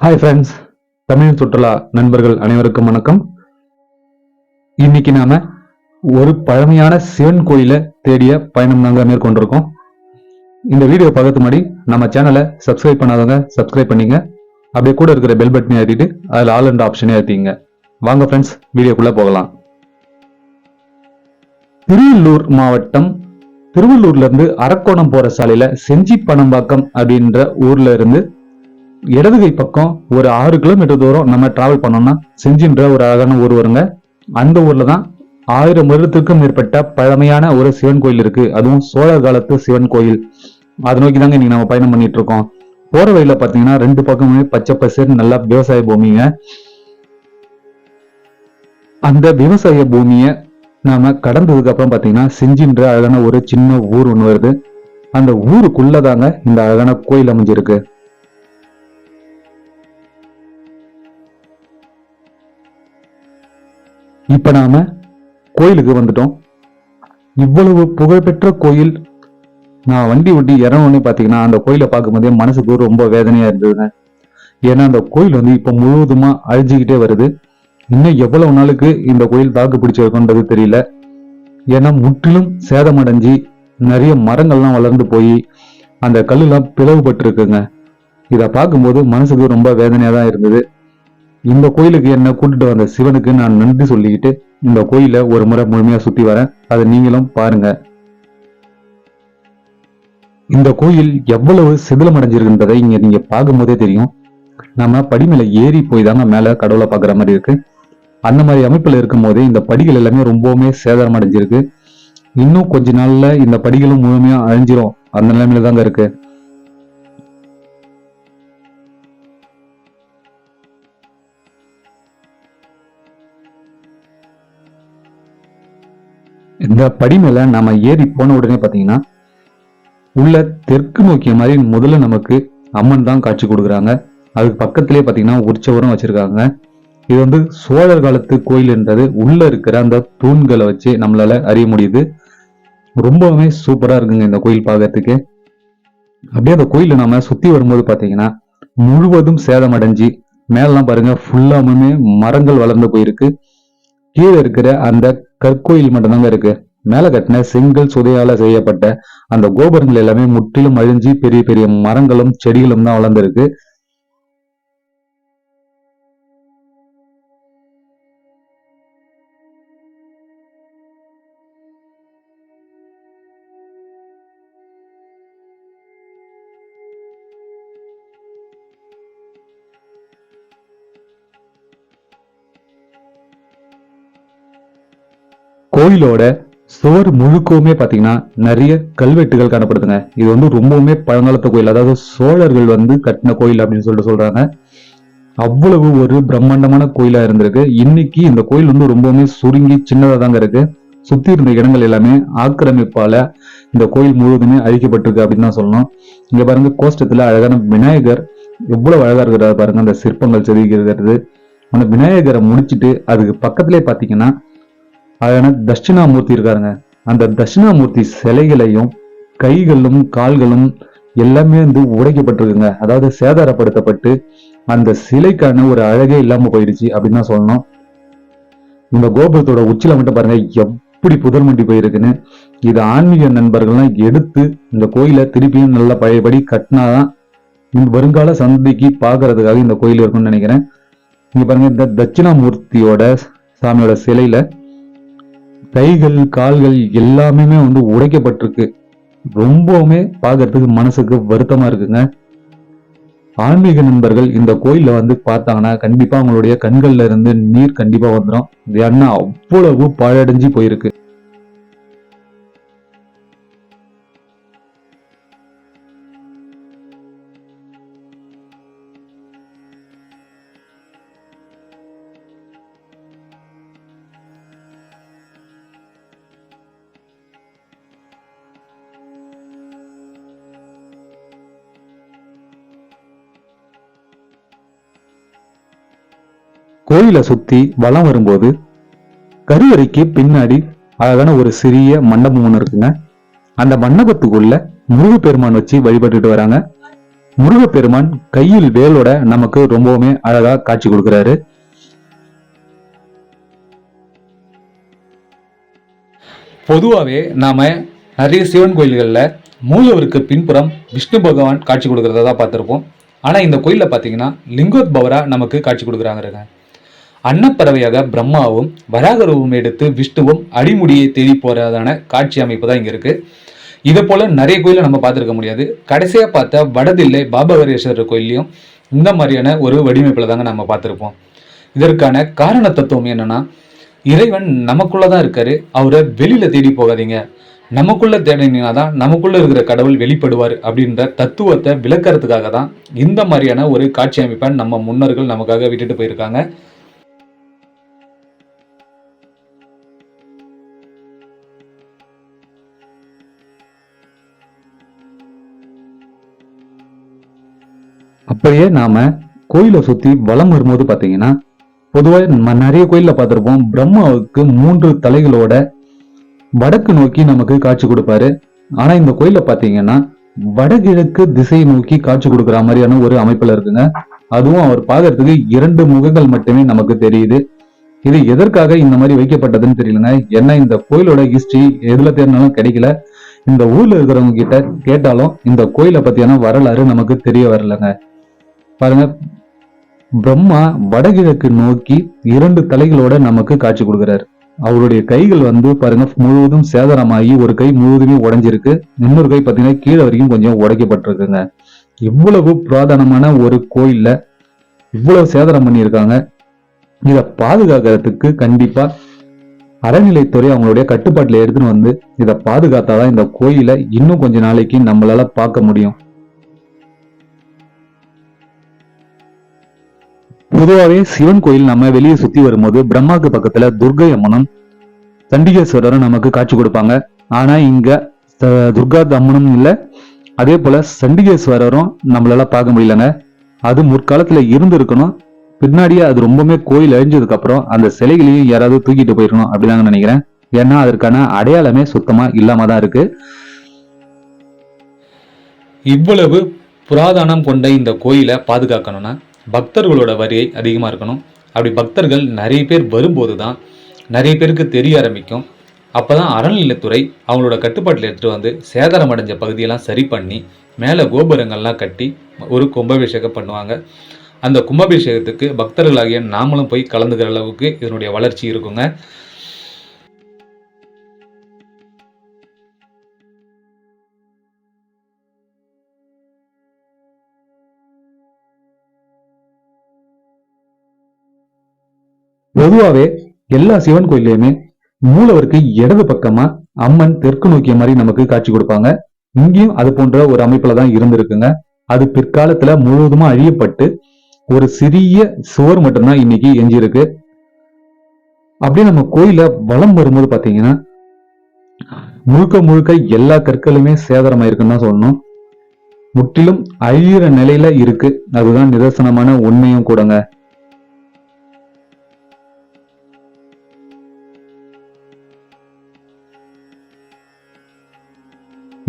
Hi friends Tamil சுற்றுலா நண்பர்கள் அனைவருக்கும் வணக்கம். இன்னைக்கு நாம ஒரு பழமையான சிவன் கோயிலை தேடிய பயணம் நாங்கள் மேற்கொண்டிருக்கோம். இந்த வீடியோ பார்க்கறதுக்கு முன்னாடி நம்ம சேனலை சப்ஸ்கிரைப் பண்ணாதவங்க சப்ஸ்கிரைப் பண்ணிங்க. அப்படியே கூட இருக்கிற பெல் பட்டனை ஏற்றிட்டு அதில் ஆல் அண்ட் ஆப்ஷனே ஏற்றிங்க வாங்க ஃப்ரெண்ட்ஸ் வீடியோக்குள்ளே போகலாம். திருவள்ளூர் மாவட்டம் திருவள்ளூர்லேருந்து அரக்கோணம் போகிற சாலையில் செஞ்சி பனம்பாக்கம் அப்படின்ற ஊரில் இருந்து இடது கை பக்கம் ஒரு ஆறு கிலோமீட்டர் தூரம் நம்ம டிராவல் பண்ணோம்னா செஞ்சின்ற ஒரு அழகான ஊர் வருங்க. அந்த ஊர்ல தான் ஆயிரம் வருடத்துக்கும் மேற்பட்ட பழமையான ஒரு சிவன் கோயில் இருக்கு. அதுவும் சோழர் காலத்து சிவன் கோயில். அதை நோக்கி தாங்க இன்னைக்கு நம்ம பயணம் பண்ணிட்டு இருக்கோம் போற வழியில பாத்தீங்கன்னா ரெண்டு பக்கமுமே பச்சை பசேர் நல்லா விவசாய பூமிங்க. அந்த விவசாய பூமியை நாம கடந்ததுக்கு அப்புறம் பாத்தீங்கன்னா செஞ்சின்ற அழகான ஒரு சின்ன ஊர் ஒன்று வருது. அந்த ஊருக்குள்ளதாங்க இந்த அழகான கோயில் அமைஞ்சிருக்கு. இப்போ நாம் கோயிலுக்கு வந்துட்டோம். இவ்வளவு புகழ்பெற்ற கோயில். நான் வண்டி விட்டு இறங்கணும்னு பார்த்தீங்கன்னா அந்த கோயிலை பார்க்கும்போதே மனசுக்கு ரொம்ப வேதனையாக இருந்ததுங்க. ஏன்னா அந்த கோயில் வந்து இப்போ முழுவதுமாக அழிஞ்சிக்கிட்டே வருது. இன்னும் எவ்வளவு நாளுக்கு இந்த கோயில் தாக்கு பிடிச்சிருக்குன்றது தெரியல. ஏன்னா முற்றிலும் சேதமடைஞ்சு நிறைய மரங்கள்லாம் வளர்ந்து போய் அந்த கல்லுலாம் பிளவுபட்டு இருக்குங்க இதை பார்க்கும்போது மனசுக்கு ரொம்ப வேதனையாக தான் இருந்தது. இந்த கோயிலுக்கு என்ன கூட்டிட்டு வந்த சிவனுக்கு நான் நன்றி சொல்லிக்கிட்டு இந்த கோயிலை ஒரு முறை முழுமையா சுத்தி வரேன். அதை நீங்களும் பாருங்க. இந்த கோயில் எவ்வளவு சிதிலம் அடைஞ்சிருக்குன்றதை இங்க நீங்க பார்க்கும்போதே தெரியும். நம்ம படிமேல ஏறி போய் தாங்க மேல கடவுளை பாக்குற மாதிரி இருக்கு. அந்த மாதிரி அமைப்புல இருக்கும் போதே இந்த படிகள் எல்லாமே ரொம்பவுமே சேதாரம் அடைஞ்சிருக்கு. இன்னும் கொஞ்ச நாள்ல இந்த படிகளும் முழுமையா அழிஞ்சிரும். அந்த நிலைமையில தாங்க இருக்கு. இந்த படி நம்ம நாம ஏறி போன உடனே பார்த்தீங்கன்னா உள்ள தெற்கு நோக்கிய மாதிரி முதல்ல நமக்கு அம்மன் தான் காட்சி கொடுக்குறாங்க. அதுக்கு பக்கத்திலே பார்த்தீங்கன்னா உற்சவரும் வச்சிருக்காங்க. இது வந்து சோழர் காலத்து கோயில்ன்றது உள்ள இருக்கிற அந்த தூண்களை வச்சு நம்மளால அறிய முடியுது. ரொம்பவுமே சூப்பரா இருக்குங்க இந்த கோயில் பார்க்கறதுக்கு அப்படியே அந்த கோயில நம்ம சுத்தி வரும்போது பாத்தீங்கன்னா முழுவதும் சேதமடைஞ்சு மேலாம் பாருங்க ஃபுல்லாமே மரங்கள் வளர்ந்து போயிருக்கு. கீழே இருக்கிற அந்த கற்கோயில் மட்டும்தாங்க இருக்கு. மேல கட்டின செங்கல் சுதையால செய்யப்பட்ட அந்த கோபுரங்கள் எல்லாமே முற்றிலும் அழிஞ்சு பெரிய பெரிய மரங்களும் செடிகளும் தான் வளர்ந்துருக்கு. கோயிலோட சுவர் முழுக்கவுமே பார்த்தீங்கன்னா நிறைய கல்வெட்டுகள் காணப்படுதுங்க. இது வந்து ரொம்பவுமே பழங்காலத்து கோயில். அதாவது சோழர்கள் வந்து கட்டின கோயில் அப்படின்னு சொல்லிட்டு சொல்றாங்க. அவ்வளவு ஒரு பிரம்மாண்டமான கோயிலா இருந்திருக்கு. இன்னைக்கு இந்த கோயில் வந்து ரொம்பவுமே சுருங்கி சின்னதா தாங்க இருக்கு. சுத்தி இருந்த இடங்கள் எல்லாமே ஆக்கிரமிப்பால இந்த கோயில் முழுவதுமே அழிக்கப்பட்டிருக்கு அப்படின்னு தான் சொல்லணும். இங்க பாருங்க கோஷ்டத்துல அழகான விநாயகர் எவ்வளவு அழகா இருக்கிறாரு பாருங்க. அந்த சிற்பங்கள் செதுக்கிறது அந்த விநாயகரை முடிச்சுட்டு அதுக்கு பக்கத்திலே பாத்தீங்கன்னா அழகான தட்சிணாமூர்த்தி இருக்காருங்க. அந்த தட்சிணாமூர்த்தி சிலைகளையும் கைகளும் கால்களும் எல்லாமே வந்து உடைக்கப்பட்டிருக்குங்க. அதாவது சேதாரப்படுத்தப்பட்டு அந்த சிலைக்கான ஒரு அழகே இல்லாம போயிடுச்சு அப்படின்னு தான் சொல்லணும். இந்த கோபுரத்தோட உச்சில மட்டும் பாருங்க எப்படி புதர் மண்டி போயிருக்குன்னு. இது ஆன்மீக நண்பர்கள்லாம் எடுத்து இந்த கோயிலை திருப்பியும் நல்ல பழையபடி கட்டினாதான் இந்த வருங்கால சந்தைக்கு பாக்குறதுக்காக இந்த கோயில் இருக்கும்னு நினைக்கிறேன். இங்க பாருங்க இந்த தட்சிணாமூர்த்தியோட சாமியோட சிலையில கைகள் கால்கள் எல்லாமே வந்து உடைக்கப்பட்டிருக்கு. ரொம்பவுமே பார்க்கறதுக்கு மனசுக்கு வருத்தமா இருக்குங்க. ஆன்மீக நண்பர்கள் இந்த கோயில வந்து பார்த்தாங்கன்னா கண்டிப்பா அவங்களுடைய கண்கள்ல இருந்து நீர் கண்டிப்பா வந்துடும் ஏன்னா அவ்வளவு பாழடைஞ்சு போயிருக்கு. கோயிலை சுத்தி வலம் வரும்போது கருவறைக்கு பின்னாடி அழகான ஒரு சிறிய மண்டபம் ஒன்று இருக்குங்க. அந்த மண்டபத்துக்குள்ள முருகப்பெருமான் வச்சு வழிபட்டுட்டு வராங்க. முருகப்பெருமான் கையில் வேலோட நமக்கு ரொம்பவுமே அழகா காட்சி கொடுக்கிறாரு. பொதுவாகவே நாம நிறைய சிவன் கோயில்களில் மூலவருக்கு பின்புறம் விஷ்ணு பகவான் காட்சி கொடுக்கறதா பார்த்துருப்போம். ஆனால் இந்த கோயிலில் பார்த்தீங்கன்னா லிங்கோத்பவரா நமக்கு காட்சி கொடுக்குறாங்க அன்னப்பறவையாக பிரம்மாவும் வராக ரூபம் எடுத்து விஷ்ணுவும் அடிமுடியை தேடி போறதான காட்சி அமைப்பு தான் இங்கே இருக்கு. இதை போல நிறைய கோயிலை நம்ம பார்த்துருக்க முடியாது. கடைசியாக பார்த்த வடதில்லை பாபகரேஸ்வரர் கோயிலையும் இந்த மாதிரியான ஒரு வடிவமைப்பில் தாங்க நம்ம பார்த்துருப்போம். இதற்கான காரண தத்துவம் என்னன்னா இறைவன் நமக்குள்ளே தான் இருக்காரு. அவரை வெளியில தேடி போகாதீங்க. நமக்குள்ள தேடினீங்கன்னா தான் நமக்குள்ள இருக்கிற கடவுள் வெளிப்படுவார் அப்படின்ற தத்துவத்தை விளக்கறதுக்காக தான் இந்த மாதிரியான ஒரு காட்சி அமைப்பை நம்ம முன்னோர்கள் நமக்காக விட்டுட்டு போயிருக்காங்க. அப்படியே நாம கோயிலை சுத்தி வலம் வரும்போது பாத்தீங்கன்னா பொதுவாக நம்ம நிறைய கோயில்ல பார்த்திருப்போம். பிரம்மாவுக்கு மூன்று தலைகளோட வடக்கு நோக்கி நமக்கு காட்சி கொடுப்பாரு. ஆனா இந்த கோயில்ல பாத்தீங்கன்னா வடகிழக்கு திசை நோக்கி காட்சி கொடுக்குற மாதிரியான ஒரு அமைப்புல இருக்குங்க. அதுவும் அவர் பாக்குறதுக்கு இரண்டு முகங்கள் மட்டுமே நமக்கு தெரியுது. இது எதற்காக இந்த மாதிரி வைக்கப்பட்டதுன்னு தெரியலங்க. ஏன்னா இந்த கோயிலோட ஹிஸ்டரி எதுல தேர்ந்தாலும் கிடைக்கல. இந்த ஊர்ல இருக்கிறவங்க கிட்ட கேட்டாலும் இந்த கோயிலை பத்தியான வரலாறு நமக்கு தெரிய வரலங்க. பாருங்க. பிரம்மா வடகிழக்கு நோக்கி இரண்டு தலைகளோட நமக்கு காட்சி கொடுக்குறாரு. அவருடைய கைகள் வந்து பாருங்க முழுவதும் சேதனமாகி ஒரு கை முழுவதுமே உடஞ்சிருக்கு. இன்னொரு கை பார்த்தீங்கன்னா கீழே வரைக்கும் கொஞ்சம் உடைக்கப்பட்டிருக்குங்க. இவ்வளவு புராதனமான ஒரு கோயில்ல இவ்வளவு சேதனம் பண்ணியிருக்காங்க. இதை பாதுகாக்கிறதுக்கு கண்டிப்பா அறநிலைத்துறை அவங்களுடைய கட்டுப்பாட்டில் எடுத்துன்னு வந்து இதை பாதுகாத்தாதான் இந்த கோயிலை இன்னும் கொஞ்ச நாளைக்கு நம்மளால பார்க்க முடியும். பொதுவாகவே சிவன் கோயில் நம்ம வெளியே சுத்தி வரும்போது பிரம்மாக்கு பக்கத்துல துர்கை அம்மனும் சண்டிகேஸ்வரரும் நமக்கு காட்சி கொடுப்பாங்க. ஆனா இங்க துர்கா அம்மனும் இல்லை. அதே போல சண்டிகேஸ்வரரும் நம்மளால பார்க்க முடியலங்க. அது முற்காலத்துல இருந்திருக்கணும். பின்னாடியே அது ரொம்பவுமே கோயில் அழிஞ்சதுக்கு அப்புறம் அந்த சிலைகளையும் யாராவது தூக்கிட்டு போயிருக்கணும் அப்படிதாங்க நினைக்கிறேன். ஏன்னா அதற்கான அடையாளமே சுத்தமா இல்லாம தான் இருக்கு. இவ்வளவு புராதனம் கொண்ட இந்த கோயிலை பாதுகாக்கணும்னா பக்தர்களோட வரியை அதிகமாக இருக்கணும். அப்படி பக்தர்கள் நிறைய பேர் வரும்போது தான் நிறைய பேருக்கு தெரிய ஆரம்பிக்கும். அப்போ தான் அறநிலையத்துறை அவங்களோட கட்டுப்பாட்டில் எடுத்துகிட்டு வந்து சேதாரம் அடைஞ்ச பகுதியெல்லாம் சரி பண்ணி மேலே கோபுரங்கள்லாம் கட்டி ஒரு கும்பாபிஷேகம் பண்ணுவாங்க. அந்த கும்பாபிஷேகத்துக்கு பக்தர்களாகிய நாமளும் போய் கலந்துக்கிற அளவுக்கு இதனுடைய வளர்ச்சி இருக்குங்க. பொதுவாவே எல்லா சிவன் கோயிலையுமே மூலவருக்கு இடது பக்கமா அம்மன் தெற்கு நோக்கிய மாதிரி நமக்கு காட்சி கொடுப்பாங்க. இங்கேயும் அது போன்ற ஒரு அமைப்புல தான் இருந்திருக்குங்க. அது பிற்காலத்துல முழுவதுமா அழியப்பட்டு ஒரு சிறிய சுவர் மட்டும்தான் இன்னைக்கு எஞ்சியிருக்கு. அப்படியே நம்ம கோயில வலம் வரும்போது பாத்தீங்கன்னா முழுக்க முழுக்க எல்லா கற்களுமே சேதாரமாயிருக்குன்னு தான் சொல்லணும். முற்றிலும் அழியிற நிலையில இருக்கு. அதுதான் நிதர்சனமான உண்மையும் கூடங்க.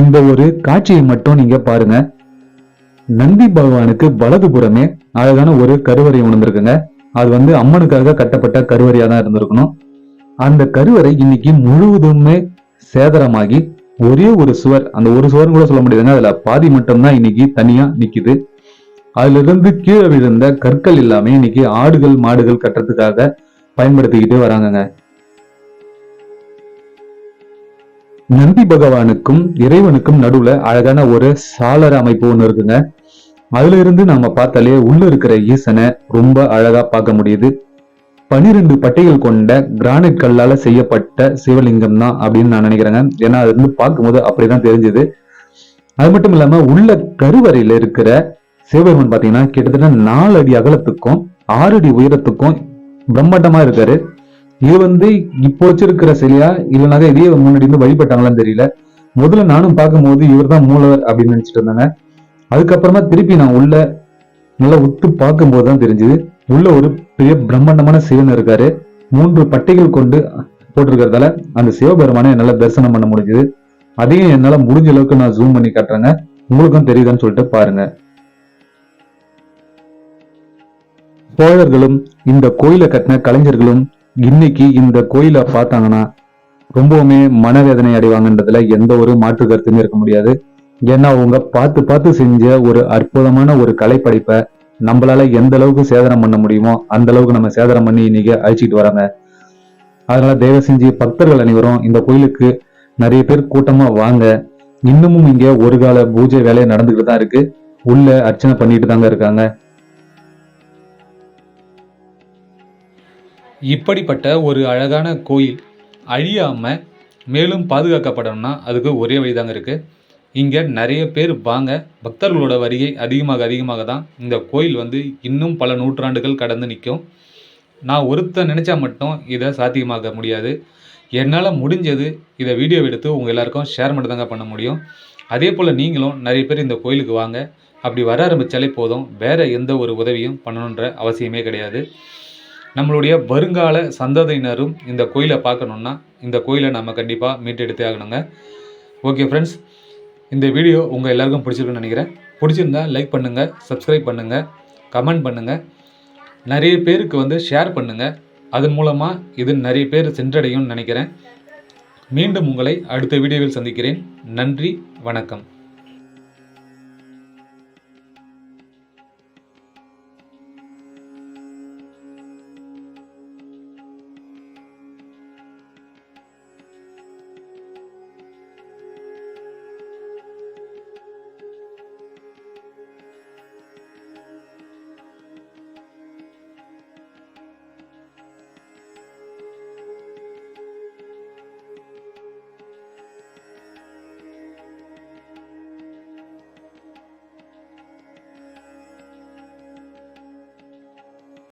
இந்த ஒரு காட்சியை மட்டும் நீங்க பாருங்க. நந்தி பகவானுக்கு வலதுபுறமே அழகான ஒரு கருவறை உணர்ந்திருக்குங்க. அது வந்து அம்மனுக்காக கட்டப்பட்ட கருவறையா தான் இருந்திருக்கணும். அந்த கருவறை இன்னைக்கு முழுவதுமே சேதரமாகி ஒரே ஒரு சுவர் அந்த ஒரு சுவர் கூட சொல்ல முடியாதுங்க. அதுல பாதி மட்டும்தான் இன்னைக்கு தனியா நிக்குது. அதுல இருந்து கீழே விழுந்த கற்கள் எல்லாமே இன்னைக்கு ஆடுகள் மாடுகள் கட்டுறதுக்காக பயன்படுத்திக்கிட்டு வராங்கங்க. நந்தி பகவானுக்கும் இறைவனுக்கும் நடுவுல அழகான ஒரு சாளர அமைப்பு ஒண்ணு இருக்குங்க. அதுல இருந்து நாம பார்த்தாலே உள்ள இருக்கிற ஈசனை ரொம்ப அழகா பார்க்க முடியுது. பனிரெண்டு பட்டைகள் கொண்ட கிரானைட் கல்லால செய்யப்பட்ட சிவலிங்கம் தான் அப்படின்னு நான் நினைக்கிறேங்க. ஏன்னா அது வந்து பார்க்கும்போது அப்படிதான் தெரிஞ்சது. அது மட்டும் இல்லாம உள்ள கருவறையில இருக்கிற சிவபெருமன் பாத்தீங்கன்னா கிட்டத்தட்ட நாலு அடி அகலத்துக்கும் ஆறு அடி உயரத்துக்கும் பிரம்மாண்டமா இருக்காரு. இது வந்து இப்போ வச்சிருக்கிற சிலையா? இல்லைனாக்க இதே முன்னாடி இருந்து வழிபட்டாங்களான்னு தெரியல. முதல்ல நானும் பார்க்கும்போது இவர் தான் மூலவர் அப்படின்னு நினைச்சிட்டு இருந்தாங்க. அதுக்கப்புறமா திருப்பி நான் உள்ள நல்லா உத்து பார்க்கும்போது தான் தெரிஞ்சது. உள்ள ஒரு பெரிய பிரம்மாண்டமான சிவன் இருக்காரு. மூன்று பட்டைகள் கொண்டு போட்டிருக்கிறதால அந்த சிவபெருமானை என்னால தரிசனம் பண்ண முடிஞ்சுது. அதையும் என்னால முடிஞ்ச அளவுக்கு நான் ஜூம் பண்ணி காட்டுறேங்க. உங்களுக்கும் தெரியுதான்னு சொல்லிட்டு பாருங்க. சோழர்களும் இந்த கோயிலை கட்டின கலைஞர்களும் இன்னைக்கு இந்த கோயிலை பார்த்தாங்கன்னா ரொம்பவுமே மனவேதனை அடைவாங்கன்றதுல எந்த ஒரு மாற்று கருத்துமே இருக்க முடியாது. ஏன்னா அவங்க பார்த்து பார்த்து செஞ்ச ஒரு அற்புதமான ஒரு கலைப்படைப்பை நம்மளால எந்த அளவுக்கு சேதனம் பண்ண முடியுமோ அந்த அளவுக்கு நம்ம சேதனம் பண்ணி இன்னைக்கு அழிச்சிட்டு வராங்க. அதனால தயவு செஞ்சு பக்தர்கள் அனைவரும் இந்த கோயிலுக்கு நிறைய பேர் கூட்டமா வாங்க. இன்னமும் இங்க ஒரு கால பூஜை வேலையை நடந்துகிட்டு தான் இருக்கு. உள்ள அர்ச்சனை பண்ணிட்டு தாங்க இருக்காங்க. இப்படிப்பட்ட ஒரு அழகான கோயில் அழியாமல் மேலும் பாதுகாக்கப்படணும்னா அதுக்கு ஒரே வழிதாங்க இருக்குது இங்கே நிறைய பேர் வாங்க பக்தர்களோட வருகை அதிகமாக அதிகமாக தான் இந்த கோயில் வந்து இன்னும் பல நூற்றாண்டுகள் கடந்து நிற்கும். நான் ஒருத்தன் நினச்சா மட்டும் இதை சாத்தியமாக்க முடியாது. என்னால் முடிஞ்சது இதை வீடியோ எடுத்து உங்கள் எல்லாருக்கும் ஷேர் மட்டும் தாங்க பண்ண முடியும். அதே போல் நீங்களும் நிறைய பேர் இந்த கோயிலுக்கு வாங்க. அப்படி வர ஆரம்பித்தாலே போதும். வேறு எந்த ஒரு உதவியும் பண்ணணுன்ற அவசியமே கிடையாது. நம்மளுடைய வருங்கால சந்ததியினரும் இந்த கோயிலை பார்க்கணுன்னா இந்த கோயிலை நம்ம கண்டிப்பாக மீட்டெடுத்தே ஆகணுங்க. ஓகே ஃப்ரெண்ட்ஸ் இந்த வீடியோ உங்கள் எல்லாருக்கும் பிடிச்சிருக்குன்னு நினைக்கிறேன். பிடிச்சிருந்தா லைக் பண்ணுங்கள் சப்ஸ்கிரைப் பண்ணுங்கள் கமெண்ட் பண்ணுங்கள் நிறைய பேருக்கு வந்து ஷேர் பண்ணுங்கள் அதன் மூலமாக இது நிறைய பேர் சென்றடையும்னு நினைக்கிறேன். மீண்டும் உங்களை அடுத்த வீடியோவில் சந்திக்கிறேன். நன்றி வணக்கம்.